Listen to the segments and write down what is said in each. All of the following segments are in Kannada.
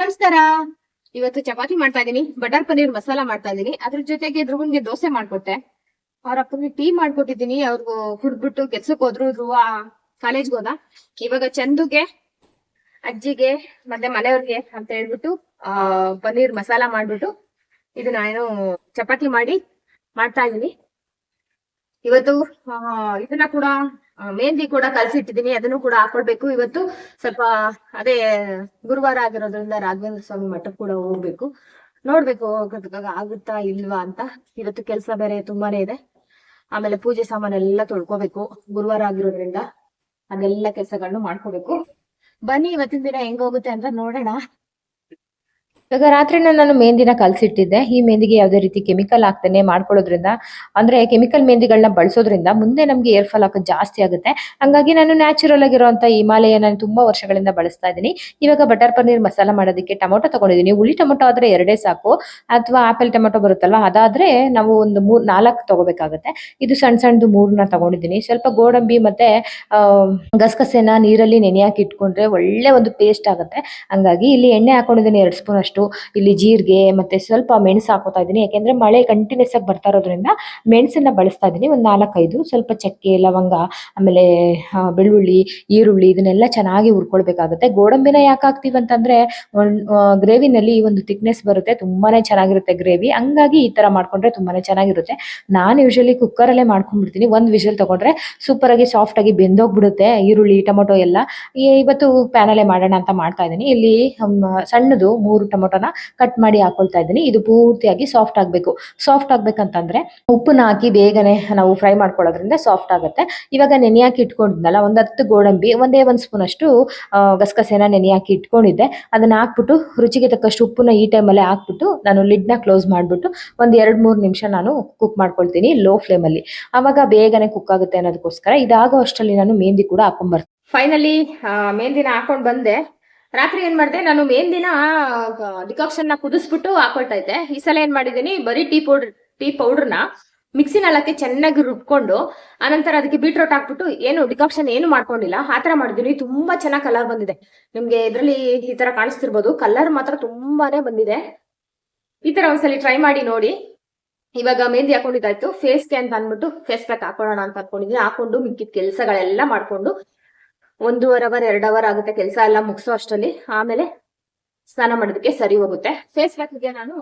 ನಮಸ್ಕಾರ. ಇವತ್ತು ಚಪಾತಿ ಮಾಡ್ತಾ ಇದೀನಿ, ಬಟರ್ ಪನ್ನೀರ್ ಮಸಾಲ ಮಾಡ್ತಾ ಇದೀನಿ. ಅದ್ರ ಜೊತೆಗೆ ಧ್ರುವನ್ಗೆ ದೋಸೆ ಮಾಡ್ಕೊಟ್ಟೆ. ಅವ್ರ ಅಪ್ಪನಿಗೆ ಟೀ ಮಾಡ್ಕೊಟ್ಟಿದೀನಿ ಅವ್ರಿಗೂ ಹುಡ್ಬಿಟ್ಟು ಕೆಲ್ಸಕ್ ಹೋದ್ರು ಧ್ರುವ ಕಾಲೇಜ್ಗೆ ಹೋದ. ಇವಾಗ ಚಂದುಗೆ, ಅಜ್ಜಿಗೆ, ಮತ್ತೆ ಮನೆಯವ್ರಿಗೆ ಅಂತ ಹೇಳ್ಬಿಟ್ಟು, ಆ, ಪನ್ನೀರ್ ಮಸಾಲ ಮಾಡ್ಬಿಟ್ಟು ಇದನ್ನ ಏನು ಚಪಾತಿ ಮಾಡಿ ಮಾಡ್ತಾ ಇದೀನಿ. ಇವತ್ತು ಇದನ್ನ ಕೂಡ ಮೆಹಂದಿ ಕೂಡ ಕಲ್ಸಿಟ್ಟಿದೀನಿ, ಅದನ್ನು ಕೂಡ ಹಾಕೊಳ್ಬೇಕು. ಇವತ್ತು ಸ್ವಲ್ಪ, ಅದೇ ಗುರುವಾರ ಆಗಿರೋದ್ರಿಂದ ರಾಘವೇಂದ್ರ ಸ್ವಾಮಿ ಮಠಕ್ಕೆ ಕೂಡ ಹೋಗ್ಬೇಕು. ನೋಡ್ಬೇಕು ಆಗುತ್ತಾ ಇಲ್ವಾ ಅಂತ. ಇವತ್ತು ಕೆಲಸ ಬೇರೆ ತುಂಬಾನೇ ಇದೆ. ಆಮೇಲೆ ಪೂಜೆ ಸಾಮಾನೆಲ್ಲ ತೊಳ್ಕೋಬೇಕು. ಗುರುವಾರ ಆಗಿರೋದ್ರಿಂದ ಅದೆಲ್ಲ ಕೆಲಸಗಳನ್ನು ಮಾಡ್ಕೋಬೇಕು. ಬನ್ನಿ, ಇವತ್ತಿನ ದಿನ ಹೆಂಗೋಗುತ್ತೆ ಅಂತ ನೋಡೋಣ. ಇವಾಗ ರಾತ್ರಿನ ನಾನು ಮೆಹಂದಿನ ಕಲಸಿಟ್ಟಿದ್ದೆ. ಈ ಮೆಹಂದಿಗೆ ಯಾವುದೇ ರೀತಿ ಕೆಮಿಕಲ್ ಹಾಕ್ತಾನೆ ಮಾಡ್ಕೊಳ್ಳೋದ್ರಿಂದ, ಅಂದ್ರೆ ಕೆಮಿಕಲ್ ಮೆಹಂದಿಗಳನ್ನ ಬಳಸೋದ್ರಿಂದ ಮುಂದೆ ನಮ್ಗೆ ಏರ್ ಫಾಲ್ ಹಾಕೋದು ಜಾಸ್ತಿ ಆಗುತ್ತೆ. ಹಂಗಾಗಿ ನಾನು ನ್ಯಾಚುರಲ್ ಆಗಿರುವಂಥ ಹಿಮಾಲಯ ನಾನು ತುಂಬಾ ವರ್ಷಗಳಿಂದ ಬಳಸ್ತಾ ಇದ್ದೀನಿ. ಇವಾಗ ಬಟರ್ ಪನ್ನೀರ್ ಮಸಾಲ ಮಾಡೋದಕ್ಕೆ ಟೊಮೊಟೊ ತಗೊಂಡಿದ್ದೀನಿ ಹುಳಿ ಟೊಮೊಟೊ ಆದ್ರೆ ಎರಡೇ ಸಾಕು. ಅಥವಾ ಆಪಲ್ ಟೊಮೊಟೊ ಬರುತ್ತಲ್ವಾ, ಅದಾದ್ರೆ ನಾವು ಒಂದು ಮೂರ್, ನಾಲ್ಕು ತಗೋಬೇಕಾಗುತ್ತೆ. ಇದು ಸಣ್ಣ ಸಣ್ಣದು ಮೂರನ್ನ ತಗೊಂಡಿದ್ದೀನಿ. ಸ್ವಲ್ಪ ಗೋಡಂಬಿ ಮತ್ತೆ ಗಸಗಸೆನ ನೀರಲ್ಲಿ ನೆನೆ ಹಾಕಿ ಇಟ್ಕೊಂಡ್ರೆ ಒಳ್ಳೆ ಒಂದು ಪೇಸ್ಟ್ ಆಗುತ್ತೆ. ಹಂಗಾಗಿ ಇಲ್ಲಿ ಎಣ್ಣೆ ಹಾಕೊಂಡಿದ್ದೀನಿ ಎರಡು ಸ್ಪೂನ್ ಅಷ್ಟು ಇಲ್ಲಿ ಜೀರಿಗೆ ಮತ್ತೆ ಸ್ವಲ್ಪ ಮೆಣಸು ಹಾಕೋತಾ ಇದ್ದೀನಿ. ಯಾಕೆಂದ್ರೆ ಮಳೆ ಕಂಟಿನ್ಯೂಸ್ ಆಗಿ ಬರ್ತಾ ಇರೋದ್ರಿಂದ ಮೆಣಸನ್ನ ಬಳಸ್ತಾ ಇದ್ದೀನಿ. ಒಂದು ನಾಲ್ಕೈದು ಸ್ವಲ್ಪ ಚಕ್ಕೆ, ಲವಂಗ, ಆಮೇಲೆ ಬೆಳ್ಳುಳ್ಳಿ, ಈರುಳ್ಳಿ ಇದನ್ನೆಲ್ಲ ಚೆನ್ನಾಗಿ ಹುರ್ಕೊಳ್ಬೇಕಾಗುತ್ತೆ. ಗೋಡಂಬಿನ ಯಾಕೆ ಹಾಕ್ತೀವಿ ಅಂತಂದ್ರೆ ಗ್ರೇವಿನಲ್ಲಿ ಒಂದು ಥಿಕ್ನೆಸ್ ಬರುತ್ತೆ, ತುಂಬಾನೇ ಚೆನ್ನಾಗಿರುತ್ತೆ ಗ್ರೇವಿ. ಹಂಗಾಗಿ ಈ ತರ ಮಾಡ್ಕೊಂಡ್ರೆ ತುಂಬಾನೇ ಚೆನ್ನಾಗಿರುತ್ತೆ. ನಾನು ಯೂಶಲಿ ಕುಕ್ಕರಲ್ಲೇ ಮಾಡ್ಕೊಂಡ್ಬಿಡ್ತೀನಿ. ಒಂದು ವಿಷಲ್ ತಗೊಂಡ್ರೆ ಸೂಪರ್ ಆಗಿ ಸಾಫ್ಟ್ ಆಗಿ ಬೆಂದೋಗ್ಬಿಡುತ್ತೆ. ಈರುಳ್ಳಿ, ಟೊಮೊಟೊ ಎಲ್ಲ. ಇವತ್ತು ಪ್ಯಾನಲ್ಲೇ ಮಾಡೋಣ ಅಂತ ಮಾಡ್ತಾ ಇದ್ದೀನಿ. ಇಲ್ಲಿ ಸಣ್ಣದು ಮೂರು ಟೊಮೊಟೊನ ಕಟ್ ಮಾಡಿ ಹಾಕೊಳ್ತಾ ಇದ್ದೀನಿ. ಇದು ಪೂರ್ತಿಯಾಗಿ ಸಾಫ್ಟ್ ಆಗಬೇಕು. ಸಾಫ್ಟ್ ಆಗ್ಬೇಕಂತಂದ್ರೆ ಉಪ್ಪನ್ನ ಹಾಕಿ ಬೇಗನೆ ನಾವು ಫ್ರೈ ಮಾಡ್ಕೊಳ್ಳೋದ್ರಿಂದ ಸಾಫ್ಟ್ ಆಗುತ್ತೆ. ಇವಾಗ ನೆನೆ ಹಾಕಿ ಇಟ್ಕೊಂಡಿದ್ನಲ್ಲ, ಒಂದು ಹತ್ತು ಗೋಡಂಬಿ, ಒಂದೇ ಒಂದು ಸ್ಪೂನ್ ಅಷ್ಟು ಗಸಗಸೆನ ನೆನೆ ಹಾಕಿ ಇಟ್ಕೊಂಡಿದ್ದೆ. ಅದನ್ನ ಹಾಕ್ಬಿಟ್ಟು ರುಚಿಗೆ ತಕ್ಕಷ್ಟು ಉಪ್ಪನ್ನ ಈ ಟೈಮಲ್ಲಿ ಹಾಕ್ಬಿಟ್ಟು ನಾನು ಲಿಡ್ನ ಕ್ಲೋಸ್ ಮಾಡಿಬಿಟ್ಟು ಒಂದು ಎರಡು ಮೂರು ನಿಮಿಷ ನಾನು ಕುಕ್ ಮಾಡ್ಕೊಳ್ತೀನಿ ಲೋ ಫ್ಲೇಮಲ್ಲಿ ಆವಾಗ ಬೇಗನೆ ಕುಕ್ ಆಗುತ್ತೆ ಅನ್ನೋದಕ್ಕೋಸ್ಕರ ಇದಾಗೋ ಅಷ್ಟರಲ್ಲಿ ನಾನು ಮೆಹಂದಿ ಕೂಡ ಹಾಕೊಂಡ್ಬರ್ತೀನಿ ಫೈನಲಿ ಮೆಹಂದಿನ ಹಾಕೊಂಡ್ ಬಂದೆ. ರಾತ್ರಿ ಏನ್ ಮಾಡಿದೆ? ನಾನು ಮೆಹಂದಿನ ಡಿಕಾಕ್ಷನ್ನ ಕುದಿಸ್ಬಿಟ್ಟು ಹಾಕೊಳ್ತಾ ಇದ್ದೆ ಈ ಸಲ ಏನ್ ಮಾಡಿದೀನಿ ಬರೀ ಟೀ ಪೌಡರ್, ಟೀ ಪೌಡರ್ನ ಮಿಕ್ಸಿನ ಹಾಕಿ ಚೆನ್ನಾಗಿ ರುಬ್ಕೊಂಡು, ಆನಂತರ ಅದಕ್ಕೆ ಬೀಟ್ರೋಟ್ ಹಾಕ್ಬಿಟ್ಟು, ಏನು ಡಿಕಾಕ್ಷನ್ ಏನು ಮಾಡ್ಕೊಂಡಿಲ್ಲ, ಆ ತರ ಮಾಡಿದೀನಿ. ತುಂಬಾ ಚೆನ್ನಾಗಿ ಕಲರ್ ಬಂದಿದೆ. ನಿಮ್ಗೆ ಇದ್ರಲ್ಲಿ ಈ ತರ ಕಾಣಿಸ್ತಿರ್ಬೋದು. ಕಲರ್ ಮಾತ್ರ ತುಂಬಾನೇ ಬಂದಿದೆ. ಈ ತರ ಒಂದ್ಸಲಿ ಟ್ರೈ ಮಾಡಿ ನೋಡಿ. ಇವಾಗ ಮೆಹಂದಿ ಹಾಕೊಂಡಿದ್ದಾಯ್ತು. ಫೇಸ್ಗೆ ಅಂತ ಅಂದ್ಬಿಟ್ಟು ಫೇಸ್ ಪ್ಯಾಕ್ ಹಾಕೊಳ್ಳೋಣ ಅಂತ ಅನ್ಕೊಂಡಿದ್ದೀನಿ ಹಾಕೊಂಡು ಮಿಕ್ಕಿದ ಕೆಲಸಗಳೆಲ್ಲ ಮಾಡ್ಕೊಂಡು ಒಂದೂವರೆ ಅವರ್, ಎರಡು ಅವರ್ ಆಗುತ್ತೆ ಕೆಲಸ ಎಲ್ಲ ಮುಗಿಸೋ ಅಷ್ಟರಲ್ಲಿ. ಆಮೇಲೆ ಸ್ನಾನ ಮಾಡೋದಕ್ಕೆ ಸರಿ ಹೋಗುತ್ತೆ. ಫೇಸ್ ಪ್ಯಾಕ್ಗೆ ನಾನು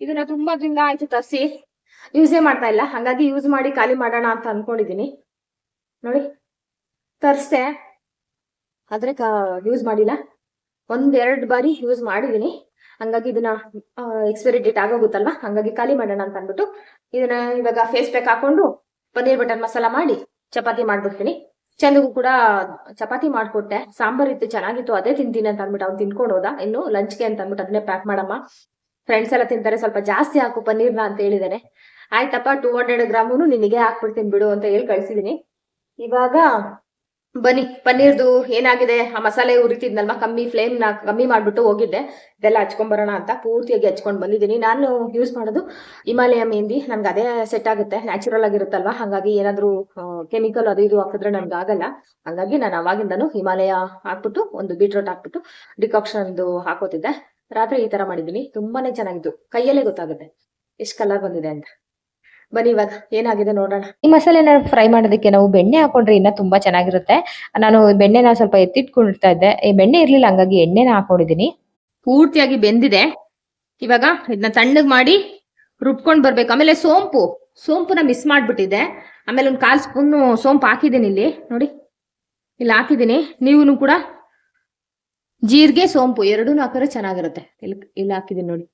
ಇದನ್ನ ತುಂಬಾ ದಿನ ಆಯ್ತು ತರಿಸಿ. ಯೂಸೇ ಮಾಡ್ತಾ ಇಲ್ಲ. ಹಂಗಾಗಿ ಯೂಸ್ ಮಾಡಿ ಖಾಲಿ ಮಾಡೋಣ ಅಂತ ಅನ್ಕೊಂಡಿದೀನಿ. ನೋಡಿ, ತರಿಸ್ದೆ. ಆದ್ರೆ ಯೂಸ್ ಮಾಡಿಲ್ಲ. ಒಂದೆರಡು ಬಾರಿ ಯೂಸ್ ಮಾಡಿದೀನಿ. ಹಂಗಾಗಿ ಇದನ್ನ ಎಕ್ಸ್ಪೈರಿ ಡೇಟ್ ಆಗೋಗುತ್ತಲ್ವಾ? ಹಂಗಾಗಿ ಖಾಲಿ ಮಾಡೋಣ ಅಂತ ಅಂದ್ಬಿಟ್ಟು ಇದನ್ನ ಇವಾಗ ಫೇಸ್ ಪ್ಯಾಕ್ ಹಾಕೊಂಡು ಪನ್ನೀರ್ ಬಟರ್ ಮಸಾಲ ಮಾಡಿ ಚಪಾತಿ ಮಾಡ್ಬಿಡ್ತೀನಿ. ಚಂದಗೂ ಕೂಡ ಚಪಾತಿ ಮಾಡ್ಕೊಟ್ಟೆ. ಸಾಂಬಾರ್ ಇತ್ತು, ಚೆನ್ನಾಗಿತ್ತು, ಅದೇ ತಿಂತೀನಿ ಅಂತ ಅಂದ್ಬಿಟ್ಟು ಅವ್ನು ತಿನ್ಕೊಂಡು ಹೋದ. ಇನ್ನು ಲಂಚ್ಗೆ ಅಂತ ಅಂದ್ಬಿಟ್ಟು ಅದನ್ನೇ ಪ್ಯಾಕ್ ಮಾಡಮ್ಮ. ಫ್ರೆಂಡ್ಸ್ ಎಲ್ಲ ತಿಂತಾರೆ, ಸ್ವಲ್ಪ ಜಾಸ್ತಿ ಹಾಕು ಪನ್ನೀರ್ನ ಅಂತ ಹೇಳಿದಾನೆ ಆಯ್ತಪ್ಪ ಟೂ ಹಂಡ್ರೆಡ್ ಗ್ರಾಮು ನಿನಗೆ ಹಾಕ್ಬಿಡ್ತೀನಿ ಬಿಡು ಅಂತ ಹೇಳಿ ಕಳ್ಸಿದೀನಿ. ಇವಾಗ ಬನ್ನಿ, ಪನ್ನೀರ್ದು ಏನಾಗಿದೆ? ಆ ಮಸಾಲೆ ಉರಿತಿದ್ನಲ್ವಾ? ಕಮ್ಮಿ ಫ್ಲೇಮ್ ನಾ ಕಮ್ಮಿ ಮಾಡ್ಬಿಟ್ಟು ಹೋಗಿದ್ದೆ. ಇದೆಲ್ಲ ಹಚ್ಕೊಂಡ್ ಬರೋಣ ಅಂತ ಪೂರ್ತಿಯಾಗಿ ಹಚ್ಕೊಂಡ್ ಬಂದಿದ್ದೀನಿ. ನಾನು ಯೂಸ್ ಮಾಡೋದು ಹಿಮಾಲಯ ಮೆಹಂದಿ ನನ್ಗೆ ಅದೇ ಸೆಟ್ ಆಗುತ್ತೆ. ನ್ಯಾಚುರಲ್ ಆಗಿರುತ್ತಲ್ವಾ? ಹಾಗಾಗಿ ಏನಾದ್ರು ಕೆಮಿಕಲ್ ಅದು ಇದು ಹಾಕಿದ್ರೆ ನನ್ಗೆ ಆಗಲ್ಲ. ಹಾಗಾಗಿ ನಾನು ಅವಾಗಿಂದನು ಹಿಮಾಲಯ ಹಾಕ್ಬಿಟ್ಟು, ಒಂದು ಬೀಟ್ರೋಟ್ ಹಾಕ್ಬಿಟ್ಟು ಡಿಕಾಕ್ಷನ್ ಹಾಕೋತಿದ್ದೆ. ರಾತ್ರಿ ಈ ತರ ಮಾಡಿದ್ದೀನಿ. ತುಂಬಾನೇ ಚೆನ್ನಾಗಿತ್ತು. ಕೈಯಲ್ಲೇ ಗೊತ್ತಾಗುತ್ತೆ. ಎಷ್ಟು ಕಲರ್ ಬಂದಿದೆ ಅಂತ. ಬನ್ನಿ ಇವಾಗ ಏನಾಗಿದೆ ನೋಡೋಣ. ಈ ಮಸಾಲೆನ ಫ್ರೈ ಮಾಡೋದಕ್ಕೆ ನಾವು ಬೆಣ್ಣೆ ಹಾಕೊಂಡ್ರೆ ಇನ್ನ ತುಂಬಾ ಚೆನ್ನಾಗಿರುತ್ತೆ. ನಾನು ಬೆಣ್ಣೆನ ಸ್ವಲ್ಪ ಎತ್ತಿಟ್ಕೊಂಡಿರ್ತಾ ಇದ್ದೆ. ಈ ಬೆಣ್ಣೆ ಇರ್ಲಿಲ್ಲ ಹಂಗಾಗಿ ಎಣ್ಣೆನ ಹಾಕೊಂಡಿದೀನಿ ಪೂರ್ತಿಯಾಗಿ ಬೆಂದಿದೆ. ಇವಾಗ ಇದನ್ನ ತಣ್ಣಗ್ ಮಾಡಿ ರುಬ್ಕೊಂಡ್ ಬರ್ಬೇಕು. ಆಮೇಲೆ ಸೋಂಪು. ಸೋಂಪುನ ಮಿಸ್ ಮಾಡ್ಬಿಟ್ಟಿದೆ ಆಮೇಲೆ ಒಂದು ಕಾಲ್ ಸ್ಪೂನ್ ಸೋಂಪು ಹಾಕಿದ್ದೀನಿ ಇಲ್ಲಿ. ನೋಡಿ. ಇಲ್ಲಿ ಹಾಕಿದ್ದೀನಿ. ನೀವು ಕೂಡ ಜೀರಿಗೆ ಸೋಂಪು ಎರಡೂ ಹಾಕಿದ್ರೆ ಚೆನ್ನಾಗಿರುತ್ತೆ. ಇಲ್ಲಿ ಇಲ್ಲಿ ಹಾಕಿದ್ದೀನಿ ನೋಡಿ.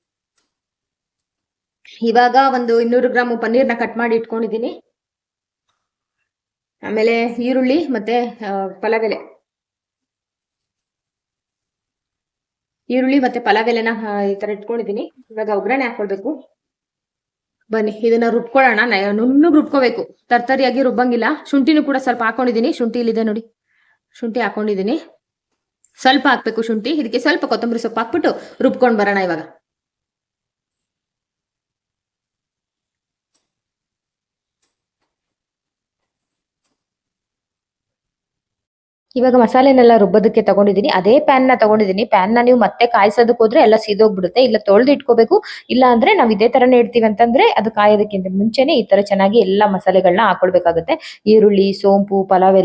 ಇವಾಗ ಒಂದು ಇನ್ನೂರು ಗ್ರಾಮ್ ಪನ್ನೀರ್ನ ಕಟ್ ಮಾಡಿ ಇಟ್ಕೊಂಡಿದ್ದೀನಿ. ಆಮೇಲೆ ಈರುಳ್ಳಿ ಮತ್ತೆ ಪಲಾವೆಲೆ. ಈರುಳ್ಳಿ ಮತ್ತೆ ಪಲಾವೆಲೆನ ಈ ತರ ಇಟ್ಕೊಂಡಿದ್ದೀನಿ. ಇವಾಗ ಒಗ್ಗರಣೆ ಹಾಕೊಳ್ಬೇಕು. ಬನ್ನಿ, ಇದನ್ನ ರುಬ್ಕೊಳ್ಳೋಣ. ನುಣ್ಣು ರುಬ್ಕೋಬೇಕು. ತರ್ತರಿಯಾಗಿ ರುಬ್ಬಂಗಿಲ್ಲ. ಶುಂಠಿನೂ ಕೂಡ ಸ್ವಲ್ಪ ಹಾಕೊಂಡಿದ್ದೀನಿ. ಶುಂಠಿ ಇಲ್ಲಿದೆ ನೋಡಿ. ಶುಂಠಿ ಹಾಕೊಂಡಿದ್ದೀನಿ. ಸ್ವಲ್ಪ ಹಾಕ್ಬೇಕು ಶುಂಠಿ. ಇದಕ್ಕೆ ಸ್ವಲ್ಪ ಕೊತ್ತಂಬರಿ ಸೊಪ್ಪು ಹಾಕ್ಬಿಟ್ಟು ರುಬ್ಕೊಂಡ್ ಬರೋಣ ಇವಾಗ. ಇವಾಗ ಮಸಾಲೆನೆಲ್ಲ ರುಬ್ಬೋದಕ್ಕೆ ತಗೊಂಡಿದ್ದೀನಿ. ಅದೇ ಪ್ಯಾನ್ನ ತಗೊಂಡಿದ್ದೀನಿ. ಪ್ಯಾನ್ನ ನೀವು ಮತ್ತೆ ಕಾಯಿಸೋದಕ್ಕೆ ಹೋದ್ರೆ ಎಲ್ಲ ಸೀದೋಗ್ಬಿಡುತ್ತೆ. ಇಲ್ಲ ತೊಳೆದು ಇಟ್ಕೋಬೇಕು. ಇಲ್ಲ ಅಂದ್ರೆ ನಾವು ಇದೇ ತರನೇ ಇಡ್ತೀವಿ ಅಂತಂದ್ರೆ ಅದು ಕಾಯೋದಕ್ಕಿಂತ ಮುಂಚೆನೆ ಈ ತರ ಚೆನ್ನಾಗಿ ಎಲ್ಲ ಮಸಾಲೆಗಳನ್ನ ಹಾಕೊಳ್ಬೇಕಾಗುತ್ತೆ. ಈರುಳ್ಳಿ, ಸೋಂಪು ಪಲಾವ್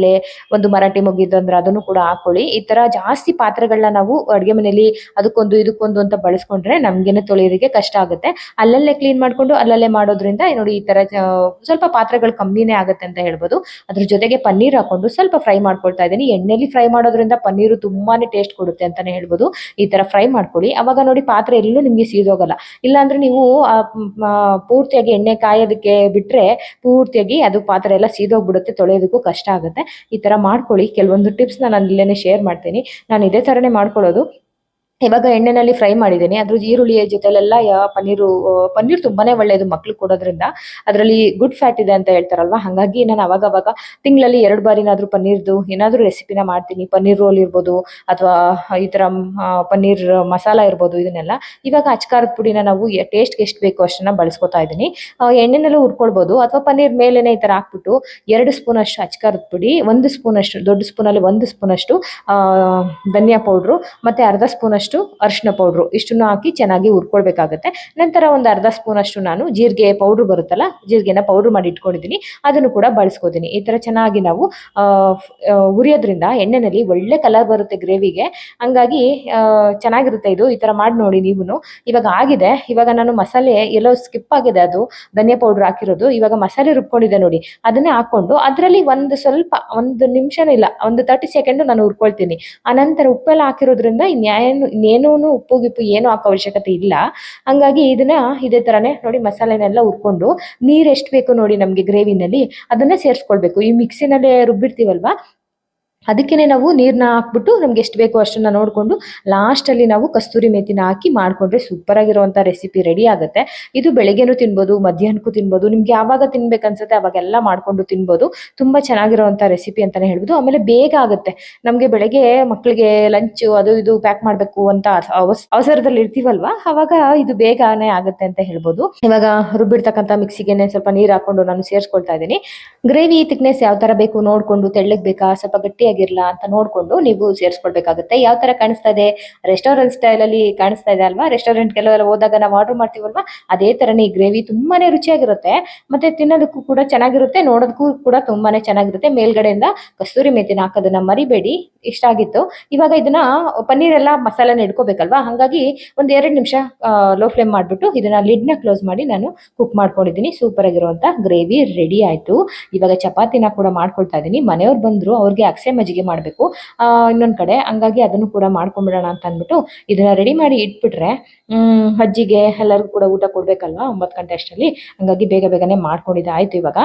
ಒಂದು ಮರಾಠಿ ಮುಗಿದು ಅಂದ್ರೆ ಅದನ್ನು ಕೂಡ ಹಾಕೊಳ್ಳಿ. ಈ ತರ ಜಾಸ್ತಿ ಪಾತ್ರೆಗಳನ್ನ ನಾವು ಅಡುಗೆ ಮನೆಯಲ್ಲಿ ಅದಕ್ಕೊಂದು ಇದಕ್ಕೊಂದು ಅಂತ ಬಳಸ್ಕೊಂಡ್ರೆ ನಮ್ಗೇನೆ ತೊಳೆಯೋದಕ್ಕೆ ಕಷ್ಟ ಆಗುತ್ತೆ. ಅಲ್ಲಲ್ಲೇ ಕ್ಲೀನ್ ಮಾಡ್ಕೊಂಡು ಅಲ್ಲಲ್ಲೇ ಮಾಡೋದ್ರಿಂದ ನೋಡಿ ಈ ತರ ಸ್ವಲ್ಪ ಪಾತ್ರೆಗಳು ಕಮ್ಮಿನೇ ಆಗುತ್ತೆ ಅಂತ ಹೇಳ್ಬೋದು. ಅದ್ರ ಜೊತೆಗೆ ಪನ್ನೀರ್ ಹಾಕೊಂಡು ಸ್ವಲ್ಪ ಫ್ರೈ ಮಾಡ್ಕೊಳ್ತಾ ಇದ್ದೀನಿ. ಎಣ್ಣೆಲಿ ಫ್ರೈ ಮಾಡೋದ್ರಿಂದ ಪನ್ನೀರು ತುಂಬಾನೇ ಟೇಸ್ಟ್ ಕೊಡುತ್ತೆ ಅಂತಾನೆ ಹೇಳ್ಬೋದು. ಈ ತರ ಫ್ರೈ ಮಾಡ್ಕೊಳ್ಳಿ. ಅವಾಗ ನೋಡಿ ಪಾತ್ರೆ ಎಲ್ಲೂ ನಿಮ್ಗೆ ಸೀದೋಗಲ್ಲ. ಇಲ್ಲಾಂದ್ರೆ ನೀವು ಪೂರ್ತಿಯಾಗಿ ಎಣ್ಣೆ ಕಾಯೋದಕ್ಕೆ ಬಿಟ್ರೆ ಪೂರ್ತಿಯಾಗಿ ಅದು ಪಾತ್ರೆ ಎಲ್ಲ ಸೀದೋಗ್ಬಿಡುತ್ತೆ, ತೊಳೆಯೋದಕ್ಕೂ ಕಷ್ಟ ಆಗುತ್ತೆ. ಈ ತರ ಮಾಡ್ಕೊಳ್ಳಿ. ಕೆಲವೊಂದು ಟಿಪ್ಸ್ ನಾನು ಇಲ್ಲೇನೆ ಶೇರ್ ಮಾಡ್ತೀನಿ. ನಾನು ಇದೇ ತರನೇ ಮಾಡ್ಕೊಳ್ಳೋದು. ಇವಾಗ ಎಣ್ಣೆನಲ್ಲಿ ಫ್ರೈ ಮಾಡಿದ್ದೀನಿ. ಅದ್ರ ಈರುಳ್ಳಿಯ ಜೊತೆಲೆಲ್ಲ ಪನ್ನೀರು ಪನ್ನೀರ್ ತುಂಬಾನೇ ಒಳ್ಳೆಯದು ಮಕ್ಳು ಕೊಡೋದ್ರಿಂದ. ಅದರಲ್ಲಿ ಗುಡ್ ಫ್ಯಾಟ್ ಇದೆ ಅಂತ ಹೇಳ್ತಾರಲ್ವಾ? ಹಾಗಾಗಿ ನಾನು ಅವಾಗ ಅವಾಗ ತಿಂಗಳಲ್ಲಿ ಎರಡು ಬಾರಿನಾದ್ರೂ ಪನ್ನೀರ್ದು ಏನಾದರೂ ರೆಸಿಪಿನ ಮಾಡ್ತೀನಿ. ಪನ್ನೀರ್ ರೋಲ್ ಇರ್ಬೋದು ಅಥವಾ ಈ ಥರ ಪನ್ನೀರ್ ಮಸಾಲ ಇರ್ಬೋದು ಇದನ್ನೆಲ್ಲ. ಇವಾಗ ಅಚ್ಕಾರದ ಪುಡಿನ ನಾವು ಟೇಸ್ಟ್ಗೆ ಎಷ್ಟು ಬೇಕು ಅಷ್ಟನ್ನ ಬಳಸ್ಕೊತಾ ಇದ್ದೀನಿ ಎಣ್ಣೆನಲ್ಲೂ ಹುರ್ಕೊಳ್ಬೋದು. ಅಥವಾ ಪನ್ನೀರ್ ಮೇಲೇನೆ ಈ ಥರ ಹಾಕ್ಬಿಟ್ಟು ಎರಡು ಸ್ಪೂನ್ ಅಷ್ಟು ಅಚ್ಕಾರದ ಪುಡಿ, ಒಂದು ಸ್ಪೂನ್ ಅಷ್ಟು ದೊಡ್ಡ ಸ್ಪೂನಲ್ಲಿ ಒಂದು ಸ್ಪೂನ್ ಅಷ್ಟು ಧನಿಯಾ ಪೌಡ್ರು, ಮತ್ತೆ ಅರ್ಧ ಸ್ಪೂನ್ ಅರಿಶಿನ ಪೌಡ್ರು ಇಷ್ಟನ್ನು ಹಾಕಿ ಚೆನ್ನಾಗಿ ಹುರ್ಕೊಳ್ಬೇಕಾಗತ್ತೆ. ನಂತರ ಒಂದು ಅರ್ಧ ಸ್ಪೂನ್ ಅಷ್ಟು ನಾನು ಜೀರಿಗೆ ಪೌಡ್ರ್ ಬರುತ್ತಲ್ಲ, ಜೀರಿಗೆನ ಪೌಡ್ರ್ ಮಾಡಿ ಇಟ್ಕೊಂಡಿದ್ದೀನಿ. ಅದನ್ನು ಕೂಡ ಬಳಸ್ಕೋತೀನಿ. ಈ ಥರ ಚೆನ್ನಾಗಿ ನಾವು ಹುರಿಯೋದ್ರಿಂದ ಎಣ್ಣೆನಲ್ಲಿ ಒಳ್ಳೆ ಕಲರ್ ಬರುತ್ತೆ ಗ್ರೇವಿಗೆ ಹಂಗಾಗಿ ಚೆನ್ನಾಗಿರುತ್ತೆ ಇದು. ಈ ಥರ ಮಾಡಿ ನೋಡಿ ನೀವು ಇವಾಗ ಆಗಿದೆ. ಇವಾಗ ನಾನು ಮಸಾಲೆ ಎಲ್ಲೋ ಸ್ಕಿಪ್ ಆಗಿದೆ ಅದು. ಧನಿಯಾ ಪೌಡ್ರ್ ಹಾಕಿರೋದು. ಇವಾಗ ಮಸಾಲೆ ರುಬ್ಕೊಂಡಿದೆ ನೋಡಿ. ಅದನ್ನೇ ಹಾಕೊಂಡು ಅದರಲ್ಲಿ ಒಂದು ಸ್ವಲ್ಪ, ಒಂದು ನಿಮಿಷನೂ ಇಲ್ಲ, ಒಂದು ತರ್ಟಿ ಸೆಕೆಂಡ್ ನಾನು ಹುರ್ಕೊಳ್ತೀನಿ. ಆನಂತರ ಉಪ್ಪೆಲ್ಲ ಹಾಕಿರೋದ್ರಿಂದ ಇನ್ಯಾನು ಇನ್ನೇನೂ ಉಪ್ಪು, ಗಿಪ್ಪು ಏನು ಹಾಕೋ ಅವಶ್ಯಕತೆ ಇಲ್ಲ. ಹಂಗಾಗಿ ಇದನ್ನ ಇದೇ ತರನೇ ನೋಡಿ ಮಸಾಲೆನೆಲ್ಲ ಹುರ್ಕೊಂಡು ನೀರು ಎಷ್ಟು ಬೇಕು ನೋಡಿ ನಮಗೆ ಗ್ರೇವಿನಲ್ಲಿ ಅದನ್ನ ಸೇರಿಸ್ಕೊಳ್ಬೇಕು. ಈ ಮಿಕ್ಸಿನಲ್ಲೇ ರುಬ್ಬಿರ್ತೀವಲ್ವಾ? ಅದಕ್ಕೇನೆ ನಾವು ನೀರನ್ನ ಹಾಕ್ಬಿಟ್ಟು ನಮ್ಗೆ ಎಷ್ಟು ಬೇಕೋ ಅಷ್ಟನ್ನ ನೋಡಿಕೊಂಡು ಲಾಸ್ಟಲ್ಲಿ ನಾವು ಕಸ್ತೂರಿ ಮೇಥಿನ ಹಾಕಿ ಮಾಡಿಕೊಂಡ್ರೆ ಸೂಪರ್ ಆಗಿರುವಂಥ ರೆಸಿಪಿ ರೆಡಿ ಆಗುತ್ತೆ. ಇದು ಬೆಳಗ್ಗೆನೂ ತಿನ್ಬೋದು, ಮಧ್ಯಾಹ್ನಕ್ಕೂ ತಿನ್ಬೋದು, ನಿಮ್ಗೆ ಯಾವಾಗ ತಿನ್ಬೇಕನ್ಸುತ್ತೆ ಅವಾಗೆಲ್ಲ ಮಾಡ್ಕೊಂಡು ತಿನ್ಬೋದು. ತುಂಬ ಚೆನ್ನಾಗಿರುವಂಥ ರೆಸಿಪಿ ಅಂತಾನೆ ಹೇಳ್ಬೋದು. ಆಮೇಲೆ ಬೇಗ ಆಗುತ್ತೆ. ನಮಗೆ ಬೆಳಗ್ಗೆ ಮಕ್ಕಳಿಗೆ ಲಂಚು ಅದು ಇದು ಪ್ಯಾಕ್ ಮಾಡಬೇಕು ಅಂತ ಅವಸ್- ಅವಸರದಲ್ಲಿ ಇರ್ತೀವಲ್ವಾ? ಅವಾಗ ಇದು ಬೇಗನೆ ಆಗುತ್ತೆ ಅಂತ ಹೇಳ್ಬೋದು. ಇವಾಗ ರುಬ್ಬಿರ್ತಕ್ಕಂಥ ಮಿಕ್ಸಿಗೆನೆ ಸ್ವಲ್ಪ ನೀರು ಹಾಕೊಂಡು ನಾನು ಸೇರಿಸ್ಕೊಳ್ತಾ ಇದ್ದೀನಿ. ಗ್ರೇವಿ ಥಿಕ್ನೆಸ್ ಯಾವ ತರ ಬೇಕು ನೋಡ್ಕೊಂಡು, ತೆಳ್ಳಗೆ ಬೇಕಾ? ಸ್ವಲ್ಪ ಗಟ್ಟಿಯಾಗಿರ್ಲಾ ಅಂತ ನೋಡ್ಕೊಂಡು ನೀವು ಸೇರಿಸ್ಕೊಳ್ಬೇಕಾಗುತ್ತೆ. ಯಾವ ತರ ಕಾಣಿಸ್ತಾ ಇದೆ? ರೆಸ್ಟೋರೆಂಟ್ ಸ್ಟೈಲ್ ಅಲ್ಲಿ ಕಾಣಿಸ್ತಾ ಇದೆ ಅಲ್ವಾ? ರೆಸ್ಟೋರೆಂಟ್ ಕೆಲವೆಲ್ಲ ಹೋದಾಗ ನಾವು ಆರ್ಡರ್ ಮಾಡ್ತೀವಲ್ವಾ? ಅದೇ ತರನೇ ಈ ಗ್ರೇವಿ ತುಂಬಾನೇ ರುಚಿಯಾಗಿರುತ್ತೆ. ಮತ್ತೆ ತಿನ್ನೋದಕ್ಕೂ ಕೂಡ ಚೆನ್ನಾಗಿರುತ್ತೆ, ನೋಡೋದಕ್ಕೂ ಕೂಡ ತುಂಬಾನೇ ಚೆನ್ನಾಗಿರುತ್ತೆ. ಮೇಲ್ಗಡೆಯಿಂದ ಕಸ್ತೂರಿ ಮೇಥಿನ ಹಾಕೋದನ್ನ ಮರಿಬೇಡಿ. ಇಷ್ಟ ಆಗಿತ್ತು. ಇವಾಗ ಇದನ್ನ ಪನ್ನೀರ್ ಎಲ್ಲ ಮಸಾಲೆನ ಇಟ್ಕೋಬೇಕಲ್ವಾ? ಹಾಗಾಗಿ ಒಂದ್ ಎರಡು ನಿಮಿಷ ಲೋ ಫ್ಲೇಮ್ ಮಾಡ್ಬಿಟ್ಟು ಇದನ್ನ ಲಿಡ್ನ ಕ್ಲೋಸ್ ಮಾಡಿ ನಾನು ಕುಕ್ ಮಾಡ್ಕೊಂಡಿದ್ದೀನಿ. ಸೂಪರ್ ಆಗಿರುವಂತ ಗ್ರೇವಿ ರೆಡಿ ಆಯ್ತು. ಇವಾಗ ಚಪಾತಿನ ಕೂಡ ಮಾಡ್ಕೊಳ್ತಾ ಇದ್ದೀನಿ ಮನೆಯವ್ರು ಬಂದ್ರು, ಅವ್ರಿಗೆ ಅಕ್ಸೆ ಮಾಡಬೇಕು. ಇನ್ನೊಂದು ಕಡೆ ಹಂಗಾಗಿ ಅದನ್ನು ಕೂಡ ಮಾಡ್ಕೊಂಡ್ಬಿಡೋಣ ಅಂತ ಅಂದ್ಬಿಟ್ಟು ಇದನ್ನ ರೆಡಿ ಮಾಡಿ ಇಟ್ಬಿಟ್ರೆ ಅಜ್ಜಿಗೆ ಎಲ್ಲರಿಗೂ ಕೂಡ ಊಟ ಕೊಡ್ಬೇಕಲ್ವಾ? ಒಂಬತ್ತು ಗಂಟೆ ಅಷ್ಟರಲ್ಲಿ. ಹಂಗಾಗಿ ಬೇಗ ಬೇಗನೆ ಮಾಡ್ಕೊಂಡಿದ್ದೆ. ಆಯ್ತು ಇವಾಗ.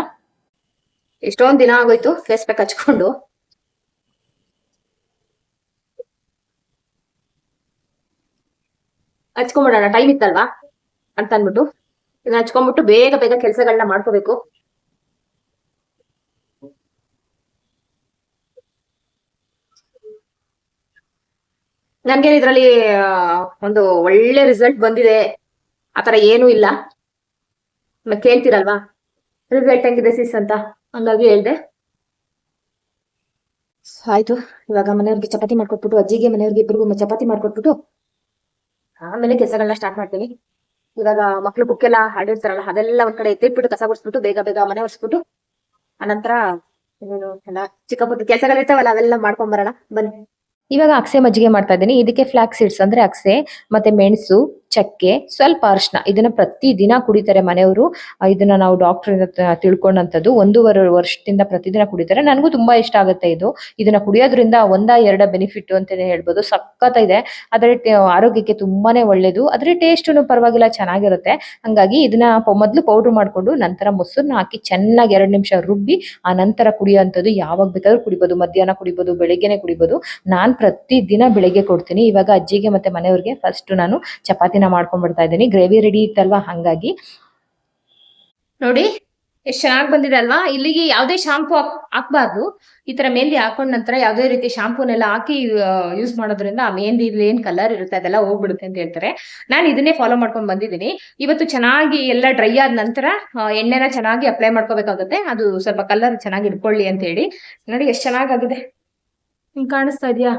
ಎಷ್ಟೊಂದು ದಿನ ಆಗೋಯ್ತು ಫೇಸ್ ಪ್ಯಾಕ್ ಹಚ್ಕೊಂಡು? ಹಚ್ಕೊಂಬಿಡೋಣ. ಟೈಮ್ ಇತ್ತಲ್ವಾ? ಅಂತ ಅಂದ್ಬಿಟ್ಟು. ಇದನ್ನ ಹಚ್ಕೊಂಡ್ಬಿಟ್ಟು ಬೇಗ ಬೇಗ ಕೆಲಸಗಳನ್ನ ಮಾಡ್ಕೋಬೇಕು. ನನ್ಗೆ ಇದ್ರಲ್ಲಿ ಒಂದು ಒಳ್ಳೆ ರಿಸಲ್ಟ್ ಬಂದಿದೆ. ಆತರ ಏನೂ ಇಲ್ಲ. ಕೇಳ್ತೀರಲ್ವಾ? ರಿಸಲ್ಟ್ ಹೆಂಗಿದೆ ಸಿಸ್ ಅಂತ? ಹಂಗಾಗಿ ಹೇಳ್ದೆ. ಆಯ್ತು. ಇವಾಗ ಮನೆಯವ್ರಿಗೆ ಚಪಾತಿ ಮಾಡ್ಕೊಟ್ಬಿಟ್ಟು, ಅಜ್ಜಿಗೆ ಮನೆಯವ್ರಿಗೆ ಇಬ್ಬರಿಗೂ ಚಪಾತಿ ಮಾಡ್ಕೊಟ್ಬಿಟ್ಟು ಆಮೇಲೆ ಕೆಲಸಗಳನ್ನ ಸ್ಟಾರ್ಟ್ ಮಾಡ್ತೀನಿ. ಇವಾಗ ಮಕ್ಳು ಬುಕ್ಕೆಲ್ಲ ಹಾಡಿರ್ತಾರಲ್ಲ, ಅದೆಲ್ಲ ಒಂದ್ ಕಡೆ ಎತ್ತಿಟ್ಬಿಟ್ಟು, ಕಸ ಗುಡಿಸ್ಬಿಟ್ಟು, ಬೇಗ ಬೇಗ ಮನೆ ಒರೆಸ್ಬಿಟ್ಟು ಅನಂತರ ಏನು ಎಲ್ಲ ಚಿಕ್ಕ ಪುಟ್ಟ ಕೆಲಸಗಳಿರ್ತಾವಲ್ಲ, ಅವೆಲ್ಲ ಮಾಡ್ಕೊಂಡ್ ಬರೋಣ. ಬನ್ನಿ. ಇವಾಗ ಅಕ್ಸೆ ಮಜ್ಜಿಗೆ ಮಾಡ್ತಾ ಇದ್ದೀನಿ. ಇದಕ್ಕೆ ಫ್ಲಾಕ್ ಸೀಡ್ಸ್ ಅಂದ್ರೆ ಅಕ್ಸೆ ಮತ್ತೆ ಮೆಣಸು ಚಕ್ಕೆ, ಸ್ವಲ್ಪ ಅರ್ಶನ ಇದನ್ನ ಪ್ರತಿದಿನ ಕುಡಿತಾರೆ ಮನೆಯವರು. ಇದನ್ನ ನಾವು ಡಾಕ್ಟರ್ ತಿಳ್ಕೊಂಡಂತದ್ದು ಒಂದೂವರೆ ವರ್ಷದಿಂದ ಪ್ರತಿದಿನ ಕುಡಿತಾರೆ. ನನಗೂ ತುಂಬಾ ಇಷ್ಟ ಆಗುತ್ತೆ ಇದು. ಇದನ್ನ ಕುಡಿಯೋದ್ರಿಂದ ಒಂದ ಎರಡ ಬೆನಿಫಿಟ್ ಅಂತಾನೆ ಹೇಳ್ಬೋದು. ಸಖತ್ ಇದೆ. ಅದರ ಆರೋಗ್ಯಕ್ಕೆ ತುಂಬಾನೇ ಒಳ್ಳೇದು. ಅದ್ರ ಟೇಸ್ಟು ಪರವಾಗಿಲ್ಲ, ಚೆನ್ನಾಗಿರುತ್ತೆ. ಹಂಗಾಗಿ ಇದನ್ನ ಮೊದಲು ಪೌಡರ್ ಮಾಡ್ಕೊಂಡು ನಂತರ ಮೊಸರನ್ನ ಹಾಕಿ ಚೆನ್ನಾಗಿ ಎರಡು ನಿಮಿಷ ರುಬ್ಬಿ, ಆ ನಂತರ ಕುಡಿಯೋಂಥದ್ದು ಯಾವಾಗ ಬೇಕಾದ್ರೂ ಕುಡಿಬೋದು. ಮಧ್ಯಾಹ್ನ ಕುಡಿಬೋದು, ಬೆಳಿಗ್ಗೆನೆ ಕುಡಿಬೋದು. ನಾನ್ ಪ್ರತಿದಿನ ಬೆಳಿಗ್ಗೆ ಕೊಡ್ತೀನಿ. ಇವಾಗ ಅಜ್ಜಿಗೆ ಮತ್ತೆ ಮನೆಯವ್ರಿಗೆ ಫಸ್ಟ್ ನಾನು ಚಪಾತಿನ ಮಾಡ್ಕೊಂಡ್ಬಿಡ್ತಾ ಇದ್ದೀನಿ. ಗ್ರೇವಿ ರೆಡಿ ಇತ್ತಲ್ವಾ? ಹಂಗಾಗಿ. ನೋಡಿ, ಎಷ್ಟು ಚೆನ್ನಾಗಿ ಬಂದಿದೆ ಅಲ್ವಾ? ಇಲ್ಲಿಗೆ ಯಾವುದೇ ಶಾಂಪು ಹಾಕ್ಬಾರ್ದು. ಈ ತರ ಮೆಹಂದಿ ಹಾಕೊಂಡ ನಂತರ ಯಾವುದೇ ರೀತಿ ಶಾಂಪೂನೆಲ್ಲ ಹಾಕಿ ಯೂಸ್ ಮಾಡೋದ್ರಿಂದ ಆ ಮೆಹಂದಿ ಏನ್ ಕಲರ್ ಇರುತ್ತೆ ಅದೆಲ್ಲ ಹೋಗ್ಬಿಡುತ್ತೆ ಅಂತ ಹೇಳ್ತಾರೆ. ನಾನು ಇದನ್ನೇ ಫಾಲೋ ಮಾಡ್ಕೊಂಡ್ ಬಂದಿದ್ದೀನಿ. ಇವತ್ತು ಚೆನ್ನಾಗಿ ಎಲ್ಲ ಡ್ರೈ ಆದ ನಂತರ ಎಣ್ಣೆನ ಚೆನ್ನಾಗಿ ಅಪ್ಲೈ ಮಾಡ್ಕೋಬೇಕಾಗುತ್ತೆ. ಅದು ಸ್ವಲ್ಪ ಕಲರ್ ಚೆನ್ನಾಗಿ ಇಟ್ಕೊಳ್ಳಿ ಅಂತ ಹೇಳಿ. ನೋಡಿ, ಎಷ್ಟು ಚೆನ್ನಾಗಾಗಿದೆ. ನಿಂಗ್ ಕಾಣಿಸ್ತಾ ಇದೆಯಾ?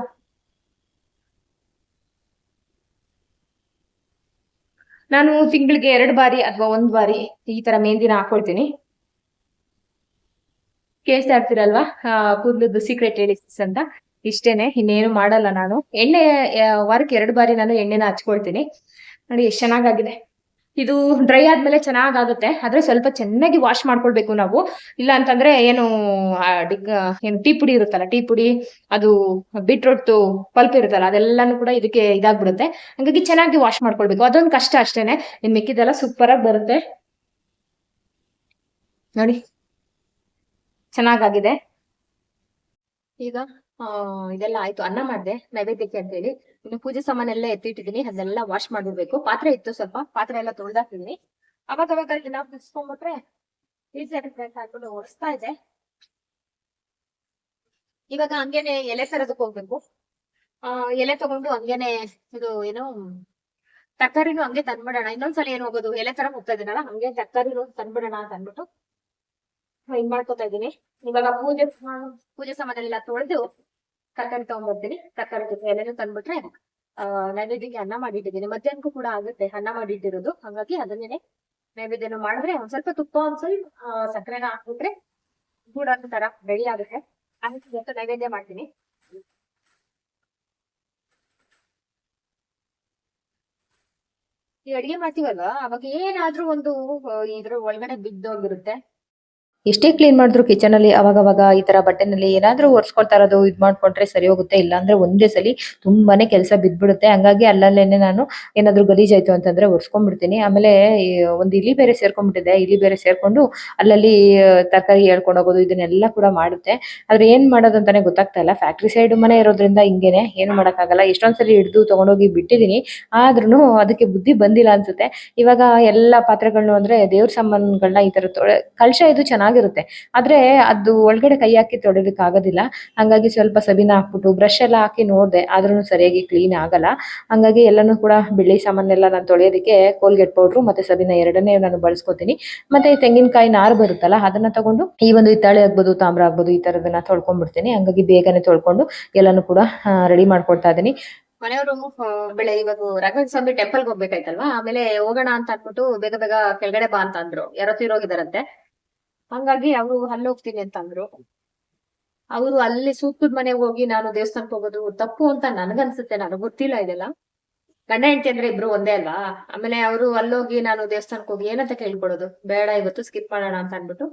ನಾನು ತಿಂಗಳಿಗೆ ಎರಡು ಬಾರಿ ಅಥವಾ ಒಂದ್ ಬಾರಿ ಈ ತರ ಮೆಹಂದಿನ ಹಾಕೊಳ್ತೀನಿ. ಕೇಳ್ತಾ ಇರ್ತೀರಲ್ವಾ? ಕೂದಲದ್ದು ಸೀಕ್ರೆಟ್ ಹೇಳಿ ಅಂತ. ಇಷ್ಟೇನೆ, ಇನ್ನೇನು ಮಾಡಲ್ಲ ನಾನು. ಎಣ್ಣೆ ವಾರಕ್ಕೆ ಎರಡು ಬಾರಿ ನಾನು ಎಣ್ಣೆನ ಹಚ್ಕೊಳ್ತೀನಿ. ನೋಡಿ, ಎಷ್ಟು ಚೆನ್ನಾಗಾಗಿದೆ. ಇದು ಡ್ರೈ ಆದ್ಮೇಲೆ ಚೆನ್ನಾಗಾಗುತ್ತೆ. ಆದ್ರೆ ಸ್ವಲ್ಪ ಚೆನ್ನಾಗಿ ವಾಶ್ ಮಾಡ್ಕೊಳ್ಬೇಕು ನಾವು. ಇಲ್ಲ ಅಂತಂದ್ರೆ ಏನು ಏನು ಟೀ ಪುಡಿ ಇರುತ್ತಲ್ಲ, ಟೀ ಪುಡಿ, ಅದು ಬೀಟ್ರೂಟ್, ಪಲ್ಪ್ ಇರುತ್ತಲ್ಲ, ಅದೆಲ್ಲಾನು ಕೂಡ ಇದಕ್ಕೆ ಇದಾಗ್ಬಿಡುತ್ತೆ. ಹಂಗಾಗಿ ಚೆನ್ನಾಗಿ ವಾಶ್ ಮಾಡ್ಕೊಳ್ಬೇಕು. ಅದೊಂದು ಕಷ್ಟ ಅಷ್ಟೇನೆ. ಇನ್ ಮಿಕ್ಕಿದೆಲ್ಲ ಸೂಪರ್ ಆಗಿ ಬರುತ್ತೆ. ನೋಡಿ. ಚೆನ್ನಾಗಾಗಿದೆ. ಈಗ? ಆ, ಇದೆಲ್ಲ ಆಯ್ತು. ಅನ್ನ ಮಾಡಿದೆ ನೈವೇದ್ಯಕ್ಕೆ ಅಂತ ಹೇಳಿ ಇನ್ನು ಪೂಜೆ ಸಾಮಾನೆಲ್ಲ ಎತ್ತಿಟ್ಟಿದೀನಿ ಅದನ್ನೆಲ್ಲ ವಾಶ್ ಮಾಡಿರ್ಬೇಕು ಪಾತ್ರೆ ಇತ್ತು ಸ್ವಲ್ಪ. ಪಾತ್ರೆ ಎಲ್ಲ ತೊಳ್ದಾಕಿದೀನಿ ಅವಾಗ ಅವಾಗ ಇದನ್ನ ಬಿಡಿಸ್ಕೊಂಡ್ಬಿಟ್ರೆ ಆಗುತ್ತೆ ಅಂತ ಹಾಕೊಂಡು ಒರೆಸ್ತಾ ಇದೆ ಇವಾಗ ಹಂಗೇನೆ ಎಲೆ ತರದಕ್ ಹೋಗ್ಬೇಕು. ಆ ಎಲೆ ತಗೊಂಡು ಹಂಗೇನೆ ಇದು ಏನು ತರಕಾರಿನೂ ಹಂಗೆ ತಂದ್ಬಿಡೋಣ. ಇನ್ನೊಂದ್ಸಲ ಏನ್ ಹೋಗೋದು? ಎಲೆ ತರ ಹೋಗ್ತಾ ಇದೀನಲ್ಲ ಹಂಗೆ ತರಕಾರಿನೂ ತಂದ್ಬಿಡೋಣ ಅಂತ ಅಂದ್ಬಿಟ್ಟು ಹಿಂಗ್ ಮಾಡ್ಕೊತಾ ಇದೀನಿ ಇವಾಗ ಪೂಜೆ ಪೂಜೆ ಸಾಮಾನೆಲ್ಲ ತೊಳೆದು ತರಕಾರಿ ತಗೊಂಡ್ಬರ್ತೀನಿ ತರಕಾರಿ ಜೊತೆ ಎಲೆನೂ ತಂದ್ಬಿಟ್ರೆ ನೈವೇದ್ಯಕ್ಕೆ ಅನ್ನ ಮಾಡಿಟ್ಟಿದ್ದೀನಿ. ಮಧ್ಯಾಹ್ನಕ್ಕೂ ಕೂಡ ಆಗುತ್ತೆ ಅನ್ನ ಮಾಡಿಟ್ಟಿರೋದು. ಹಂಗಾಗಿ ಅದನ್ನೇನೆ ನೈವೇದ್ಯನ ಮಾಡಿದ್ರೆ ಒಂದ್ ಸ್ವಲ್ಪ ತುಪ್ಪ, ಒಂದ್ ಸ್ವಲ್ಪ ಸಕ್ಕರೆನ ಹಾಕ್ಬಿಟ್ರೆ ಗೂಡ ತರ ರೆಡಿ ಆಗುತ್ತೆ. ಅದಕ್ಕೆ ನೈವೇದ್ಯ ಮಾಡ್ತೀನಿ. ಈ ಅಡಿಗೆ ಮಾಡ್ತೀವಲ್ವಾ? ಅವಾಗ ಏನಾದ್ರೂ ಒಂದು ಇದ್ರ ಒಳಗಡೆ ಬಿದ್ದೋಗಿರುತ್ತೆ. ಎಷ್ಟೇ ಕ್ಲೀನ್ ಮಾಡಿದ್ರು ಕಿಚನ್ ಅಲ್ಲಿ ಅವಾಗವಾಗ ಈ ತರ ಬಟ್ಟೆನಲ್ಲಿ ಏನಾದ್ರೂ ಒರೆಸ್ಕೊಳ್ತಾ ಇರೋದು ಇದ್ ಮಾಡ್ಕೊಂಡ್ರೆ ಸರಿ ಹೋಗುತ್ತೆ, ಇಲ್ಲಾಂದ್ರೆ ಒಂದೇ ಸಲಿ ತುಂಬಾನೇ ಕೆಲಸ ಬಿದ್ಬಿಡುತ್ತೆ. ಹಂಗಾಗಿ ಅಲ್ಲಲ್ಲೇನೆ ನಾನು ಏನಾದ್ರೂ ಗಲೀಜಾಯ್ತು ಅಂತಂದ್ರೆ ಒರೆಸ್ಕೊಂಡ್ಬಿಡ್ತೀನಿ. ಆಮೇಲೆ ಒಂದು ಇಲಿ ಬೇರೆ ಸೇರ್ಕೊಂಡ್ಬಿಟ್ಟಿದೆ. ಇಲಿ ಬೇರೆ ಸೇರ್ಕೊಂಡು ಅಲ್ಲಲ್ಲಿ ತರಕಾರಿ ಹೇಳ್ಕೊಂಡು ಹೋಗೋದು ಇದನ್ನೆಲ್ಲ ಕೂಡ ಮಾಡುತ್ತೆ. ಆದ್ರೆ ಏನ್ ಮಾಡೋದು ಅಂತಾನೆ ಗೊತ್ತಾಗ್ತಾ ಇಲ್ಲ. ಫ್ಯಾಕ್ಟ್ರಿ ಸೈಡ್ ಮನೆ ಇರೋದ್ರಿಂದ ಹಿಂಗೇನೆ, ಏನು ಮಾಡೋಕ್ಕಾಗಲ್ಲ. ಎಷ್ಟೊಂದ್ಸಲಿ ಹಿಡಿದು ತಗೊಂಡೋಗಿ ಬಿಟ್ಟಿದೀನಿ. ಆದ್ರೂ ಅದಕ್ಕೆ ಬುದ್ಧಿ ಬಂದಿಲ್ಲ ಅನ್ಸುತ್ತೆ. ಇವಾಗ ಎಲ್ಲಾ ಪಾತ್ರೆಗಳನ್ನು ಅಂದ್ರೆ ದೇವ್ರ ಸಾಮಾನುಗಳನ್ನ ಈ ತರ ತೊಳೆ ಇದು ಚೆನ್ನಾಗಿರುತ್ತೆ ಆದ್ರೆ ಅದು ಒಳಗಡೆ ಕೈ ಹಾಕಿ ತೊಳಿಲಿಕ್ಕೆ ಆಗೋದಿಲ್ಲ. ಹಂಗಾಗಿ ಸ್ವಲ್ಪ ಸಬೀನ ಹಾಕ್ಬಿಟ್ಟು ಬ್ರಷ್ ಎಲ್ಲ ಹಾಕಿ ನೋಡ್ದೆ ಆದ್ರೂ ಸರಿಯಾಗಿ ಕ್ಲೀನ್ ಆಗಲ್ಲ. ಹಂಗಾಗಿ ಎಲ್ಲಾನು ಕೂಡ ಬೆಳ್ಳಿ ಸಾಮಾನೆಲ್ಲ ನಾನು ತೊಳೆಯೋದಕ್ಕೆ ಕೋಲ್ಗೆಟ್ ಪೌಡ್ರು ಮತ್ತೆ ಸಬೀನ ಎರಡನ್ನೇ ನಾನು ಬಳಸ್ಕೊತೀನಿ. ಮತ್ತೆ ತೆಂಗಿನಕಾಯಿ ನಾರು ಬರುತ್ತಲ್ಲ, ಅದನ್ನ ತಗೊಂಡು ಈ ಒಂದು ಹಿತ್ತಾಳೆ ಆಗ್ಬೋದು, ತಾಮ್ರ ಆಗ್ಬೋದು, ಈ ತರದನ್ನ ತೊಳ್ಕೊಂಡ್ಬಿಡ್ತೀನಿ ಹಂಗಾಗಿ ಬೇಗನೆ ತೊಳ್ಕೊಂಡು ಎಲ್ಲಾನು ಕೂಡ ರೆಡಿ ಮಾಡ್ಕೊಡ್ತಾ ಇದೀನಿ. ಮನೆಯವರು ಬೆಳೆ ಇವಾಗ ರಾಘವೇಂದ್ರ ಸ್ವಾಮಿ ಟೆಂಪಲ್ಗೆ ಹೋಗ್ಬೇಕಾಯ್ತಲ್ವಾ? ಆಮೇಲೆ ಹೋಗೋಣ ಅಂತ ಅನ್ಬಿಟ್ಟು ಬೇಗ ಬೇಗ ಕೆಳಗಡೆ ಬಾ ಅಂತ ಅಂದ್ರು. ಯಾರೋ ತೀರೋಗಿದಾರಂತೆ ಹಂಗಾಗಿ ಅವರು ಅಲ್ಲಿ ಹೋಗ್ತೀನಿ ಅಂತ ಅಂದ್ರು ಅವರು ಅಲ್ಲಿ ಸೂಕ್ತದ ಮನೆಗೆ ಹೋಗಿ ನಾನು ದೇವಸ್ಥಾನಕ್ಕೆ ಹೋಗೋದು ತಪ್ಪು ಅಂತ ನನ್ಗನ್ಸುತ್ತೆ, ನನಗೆ ಗೊತ್ತಿಲ್ಲ ಇದೆಲ್ಲ. ಗಂಡ ಹೆಂಡತಿ ಅಂದ್ರೆ ಇಬ್ರು ಒಂದೇ ಅಲ್ವಾ? ಆಮೇಲೆ ಅವರು ಅಲ್ಲೋಗಿ ನಾನು ದೇವಸ್ಥಾನಕ್ಕೆ ಹೋಗಿ ಏನಂತ ಕೇಳ್ಕೊಡೋದು ಬೇಡ ಇವತ್ತು ಸ್ಕಿಪ್ ಮಾಡೋಣ ಅಂತ ಅನ್ಬಿಟ್ಟು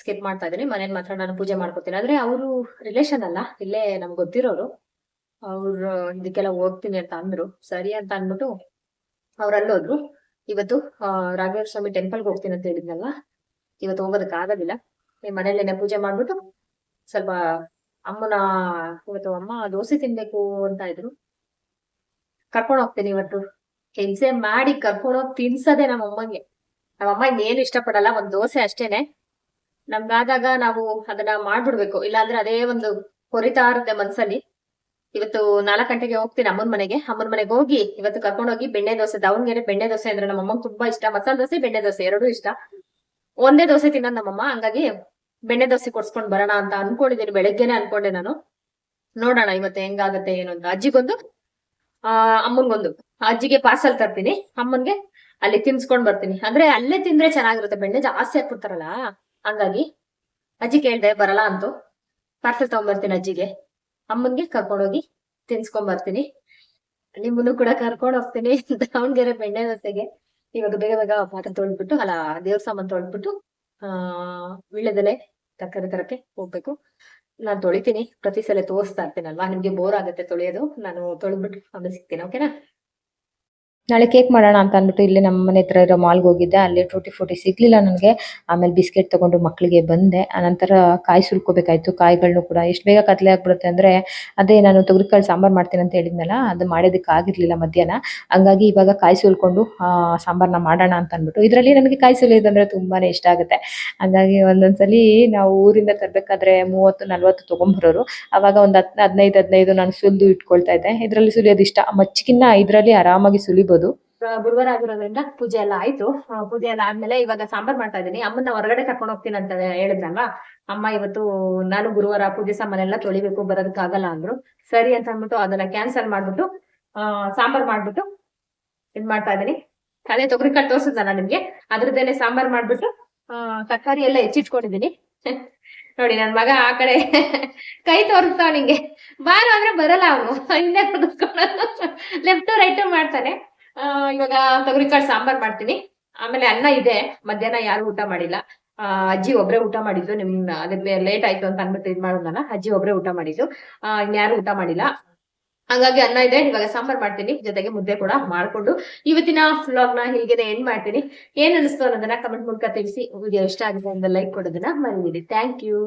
ಸ್ಕಿಪ್ ಮಾಡ್ತಾ ಇದೀನಿ. ಮನೇಲಿ ಮಾತ್ರ ನಾನು ಪೂಜೆ ಮಾಡ್ಕೋತೀನಿ. ಆದ್ರೆ ಅವರು ರಿಲೇಷನ್ ಅಲ್ಲ, ಇಲ್ಲೇ ನಮ್ಗೆ ಗೊತ್ತಿರೋರು. ಅವ್ರು ಇದಕ್ಕೆಲ್ಲ ಹೋಗ್ತೀನಿ ಅಂತ ಅಂದ್ರು. ಸರಿ ಅಂತ ಅನ್ಬಿಟ್ಟು ಅವ್ರು ಅಲ್ಲೋದ್ರು. ಇವತ್ತು ರಾಘವೇಂದ್ರ ಸ್ವಾಮಿ ಟೆಂಪಲ್ಗೆ ಹೋಗ್ತೀನಿ ಅಂತ ಹೇಳಿದ್ನಲ್ಲ ಇವತ್ತು ಹೋಗೋದಕ್ಕೆ ಆಗೋದಿಲ್ಲ. ನಿಮ್ಮ ಮನೇಲೇನೆ ಪೂಜೆ ಮಾಡ್ಬಿಟ್ಟು ಸ್ವಲ್ಪ ಅಮ್ಮನ ಇವತ್ತು ಅಮ್ಮ ದೋಸೆ ತಿನ್ಬೇಕು ಅಂತ ಇದ್ರು. ಕರ್ಕೊಂಡು ಹೋಗ್ತೀನಿ ಇವತ್ತು. ಹಿಂಸೆ ಮಾಡಿ ಕರ್ಕೊಂಡು ಹೋಗಿ ತಿನ್ಸದೆ ನಮ್ಮ ಅಮ್ಮಂಗೆ. ನಮ್ಮ ಅಮ್ಮ ಇನ್ನೇನು ಇಷ್ಟಪಡಲ್ಲ, ಒಂದ್ ದೋಸೆ ಅಷ್ಟೇನೆ. ನಮ್ಗಾದಾಗ ನಾವು ಅದನ್ನ ಮಾಡ್ಬಿಡ್ಬೇಕು. ಇಲ್ಲಾಂದ್ರೆ ಅದೇ ಒಂದು ಕೊರಿತಾ ಇರುತ್ತೆ ಮನ್ಸಲ್ಲಿ. ಇವತ್ತು ನಾಲ್ಕು ಗಂಟೆಗೆ ಹೋಗ್ತೀನಿ ಅಮ್ಮನ ಮನೆಗೆ. ಅಮ್ಮನ ಮನೆಗೆ ಹೋಗಿ ಇವತ್ತು ಕರ್ಕೊಂಡು ಹೋಗಿ ಬೆಣ್ಣೆ ದೋಸೆ, ದಾವಣಗೆರೆ ಬೆಣ್ಣೆ ದೋಸೆ ಅಂದ್ರೆ ನಮ್ಮ ಅಮ್ಮಂಗೆ ತುಂಬಾ ಇಷ್ಟ. ಮಸಾಲೆ ದೋಸೆ, ಬೆಣ್ಣೆ ದೋಸೆ ಎರಡೂ ಇಷ್ಟ. ಒಂದೇ ದೋಸೆ ತಿನ್ನೋದು ನಮ್ಮಮ್ಮ, ಹಂಗಾಗಿ ಬೆಣ್ಣೆ ದೋಸೆ ಕೊಡ್ಸ್ಕೊಂಡ್ ಬರೋಣ ಅಂತ ಅನ್ಕೊಂಡಿದ್ದೀನಿ. ಬೆಳಗ್ಗೆನೆ ಅನ್ಕೊಂಡೆ ನಾನು. ನೋಡೋಣ ಇವತ್ತು ಹೆಂಗಾಗತ್ತೆ ಏನು ಅಂತ. ಅಜ್ಜಿಗೊಂದು, ಆ, ಅಮ್ಮನ್ಗೊಂದು. ಅಜ್ಜಿಗೆ ಪಾರ್ಸಲ್ ತರ್ತೀನಿ. ಅಮ್ಮನ್ಗೆ ಅಲ್ಲಿ ತಿನ್ಸ್ಕೊಂಡ್ ಬರ್ತೀನಿ. ಅಂದ್ರೆ ಅಲ್ಲೇ ತಿಂದ್ರೆ ಚೆನ್ನಾಗಿರುತ್ತೆ. ಬೆಣ್ಣೆ ಜಾಸ್ತಿ ಹಾಕ್ಬಿಡ್ತಾರಲ್ಲ. ಹಂಗಾಗಿ ಅಜ್ಜಿ ಕೇಳ್ದೆ, ಬರಲ್ಲ ಅಂತು. ಪಾರ್ಸಲ್ ತಗೊಂಡ್ಬರ್ತೀನಿ ಅಜ್ಜಿಗೆ. ಅಮ್ಮನ್ಗೆ ಕರ್ಕೊಂಡೋಗಿ ತಿನ್ಸ್ಕೊಂಡ್ ಬರ್ತೀನಿ. ನಿಮ್ಮನ್ನು ಕೂಡ ಕರ್ಕೊಂಡ್ ಹೋಗ್ತೀನಿ ದಾವಣಗೆರೆ ಬೆಣ್ಣೆ ದೋಸೆಗೆ. ಇವಾಗ ಬೇಗ ಬೇಗ ಪಾತ್ರೆ ತೊಳ್ದ್ಬಿಟ್ಟು, ಅಲ್ಲ ದೇವ್ರ ಸಾಮಾನ್ ತೊಳ್ದ್ಬಿಟ್ಟು, ಆ, ವೀಳ್ಯದೆಲೆ, ತರಕಾರಿ ತರಕ್ಕೆ ಹೋಗ್ಬೇಕು. ನಾನ್ ತೊಳಿತೀನಿ. ಪ್ರತಿ ಸಲ ತೋರಿಸ್ತಾ ಇರ್ತೀನಲ್ವಾ? ನಿಮ್ಗೆ ಬೋರ್ ಆಗುತ್ತೆ ತೊಳೆಯೋದು. ನಾನು ತೊಳೆದ್ಬಿಟ್ಟು ಆಮೇಲೆ ಸಿಗ್ತೀನಿ ಓಕೆನಾ ನಾಳೆ ಕೇಕ್ ಮಾಡೋಣ ಅಂತ ಅಂದ್ಬಿಟ್ಟು ಇಲ್ಲಿ ನಮ್ಮ ಮನೆ ಹತ್ರ ಇರೋ ಮಾಲ್ಗೆ ಹೋಗಿದ್ದೆ. ಅಲ್ಲಿ ಟೂಟಿ ಫೂಟಿ ಸಿಗ್ಲಿಲ್ಲ ನನಗೆ. ಆಮೇಲೆ ಬಿಸ್ಕೆಟ್ ತಗೊಂಡು ಮಕ್ಕಳಿಗೆ ಬಂದೆ. ಆನಂತರ ಕಾಯಿ ಸುಲ್ಕೋಬೇಕಾಯಿತು ಕಾಯಿಗಳನ್ನು ಕೂಡ ಎಷ್ಟು ಬೇಗ ಕತ್ಲೆ ಆಗ್ಬಿಡುತ್ತೆ ಅಂದ್ರೆ ಅದೇ ನಾನು ತೊಗರಿಕಾಳು ಸಾಂಬಾರ್ ಮಾಡ್ತೀನಿ ಅಂತ ಹೇಳಿದ್ನಲ್ಲ, ಅದು ಮಾಡೋದಕ್ಕೆ ಆಗಿರ್ಲಿಲ್ಲ ಮಧ್ಯಾಹ್ನ. ಹಂಗಾಗಿ ಇವಾಗ ಕಾಯಿ ಸುಲ್ಕೊಂಡು ಸಾಂಬಾರನ್ನ ಸಾಂಬಾರ್ನ ಮಾಡೋಣ ಅಂತ ಅಂದ್ಬಿಟ್ಟು. ಇದರಲ್ಲಿ ನನಗೆ ಕಾಯಿ ಸುಲಿಯೋದಂದ್ರೆ ತುಂಬಾನೇ ಇಷ್ಟ ಆಗುತ್ತೆ. ಹಂಗಾಗಿ ಒಂದೊಂದ್ಸಲಿ ನಾವು ಊರಿಂದ ತರಬೇಕಾದ್ರೆ ಮೂವತ್ತು, ನಲ್ವತ್ತು ತೊಗೊಂಬರೋರು. ಅವಾಗ ಒಂದು ಹತ್ತು ಹದಿನೈದು ಹದಿನೈದು ನಾನು ಸುಲಿದು ಇಟ್ಕೊಳ್ತಾ ಇದ್ದೆ. ಇದರಲ್ಲಿ ಸುಲಿಯೋದು ಇಷ್ಟ ಮಚ್ಚಿಗಿನ್ನ ಇದರಲ್ಲಿ ಆರಾಮಾಗಿ ಸುಲಿಬೋದು. ಆ, ಗುರುವಾರ ಆಗಿರೋದ್ರಿಂದ ಪೂಜೆ ಎಲ್ಲ ಆಯ್ತು. ಪೂಜೆ ಎಲ್ಲ ಆದ್ಮೇಲೆ ಇವಾಗ ಸಾಂಬಾರ್ ಮಾಡ್ತಾ ಇದ್ದೀನಿ. ಅಮ್ಮನ್ನ ಹೊರಗಡೆ ಕರ್ಕೊಂಡು ಹೋಗ್ತೀನಿ ಅಂತ ಹೇಳಿದ್ನಲ್ವಾ? ಅಮ್ಮ ಇವತ್ತು ನಾನು ಗುರುವಾರ ಪೂಜೆ ಸಾಮಾನೆಲ್ಲ ತೊಳಿಬೇಕು ಬರೋದಕ್ಕಾಗಲ್ಲ ಅಂದ್ರು. ಸರಿ ಅಂತ ಅಂದ್ಬಿಟ್ಟು ಅದನ್ನ ಕ್ಯಾನ್ಸಲ್ ಮಾಡ್ಬಿಟ್ಟು ಸಾಂಬಾರ್ ಮಾಡ್ಬಿಟ್ಟು ಇದ್ ಮಾಡ್ತಾ ಇದೀನಿ ಅದೇ ತೊಗರಿ ಕಾಳು ತೋರ್ಸಿದ್ನಲ್ಲ ನಿಮ್ಗೆ? ಅದ್ರದ್ದೇನೆ ಸಾಂಬಾರ್ ಮಾಡ್ಬಿಟ್ಟು ತರಕಾರಿ ಎಲ್ಲ ಹೆಚ್ಚಿಟ್ಕೊಂಡಿದೀನಿ ನೋಡಿ ನನ್ ಮಗ ಆ ಕಡೆ ಕೈ ತೋರಿಸ್ತಾವ ನಿಂಗೆ. ಬಾರೋ ಅಂದ್ರೆ ಬರಲ್ಲ ಅವನು. ಹಿಂದೆ ಲೆಫ್ಟ್ ರೈಟ್ ಮಾಡ್ತಾನೆ. ಇವಾಗ ತೊಗರಿಕಾಳು ಸಾಂಬಾರ್ ಮಾಡ್ತೀನಿ. ಆಮೇಲೆ ಅನ್ನ ಇದೆ. ಮಧ್ಯಾಹ್ನ ಯಾರು ಊಟ ಮಾಡಿಲ್ಲ. ಅಜ್ಜಿ ಒಬ್ರೆ ಊಟ ಮಾಡಿದ್ದು. ನಿಮ್ ಅದಕ್ಕೆ ಲೇಟ್ ಆಯ್ತು ಅಂತ ಅನ್ಬಿಟ್ಟು ಇದ್ ಮಾಡೋದಲ್ಲ ಅಜ್ಜಿ ಒಬ್ರೆ ಊಟ ಮಾಡಿದ್ದು. ಆ, ಇನ್ಯಾರು ಊಟ ಮಾಡಿಲ್ಲ. ಹಂಗಾಗಿ ಅನ್ನ ಇದೆ. ಇವಾಗ ಸಾಂಬಾರ್ ಮಾಡ್ತೀನಿ. ಜೊತೆಗೆ ಮುದ್ದೆ ಕೂಡ ಮಾಡ್ಕೊಂಡು ಇವತ್ತಿನ ವ್ಲಾಗ್ನ ಹೀಗೆ ಎಂಡ್ ಮಾಡ್ತೀನಿ. ಏನ್ ಅನಿಸ್ತು ಅನ್ನೋದನ್ನ ಕಮೆಂಟ್ ಮೂಲಕ ತಿಳಿಸಿ. ವಿಡಿಯೋ ಇಷ್ಟ ಆಗಿದೆ ಅಂತ ಲೈಕ್ ಕೊಡೋದನ್ನ ಮರಿಬೇಡಿ. Thank you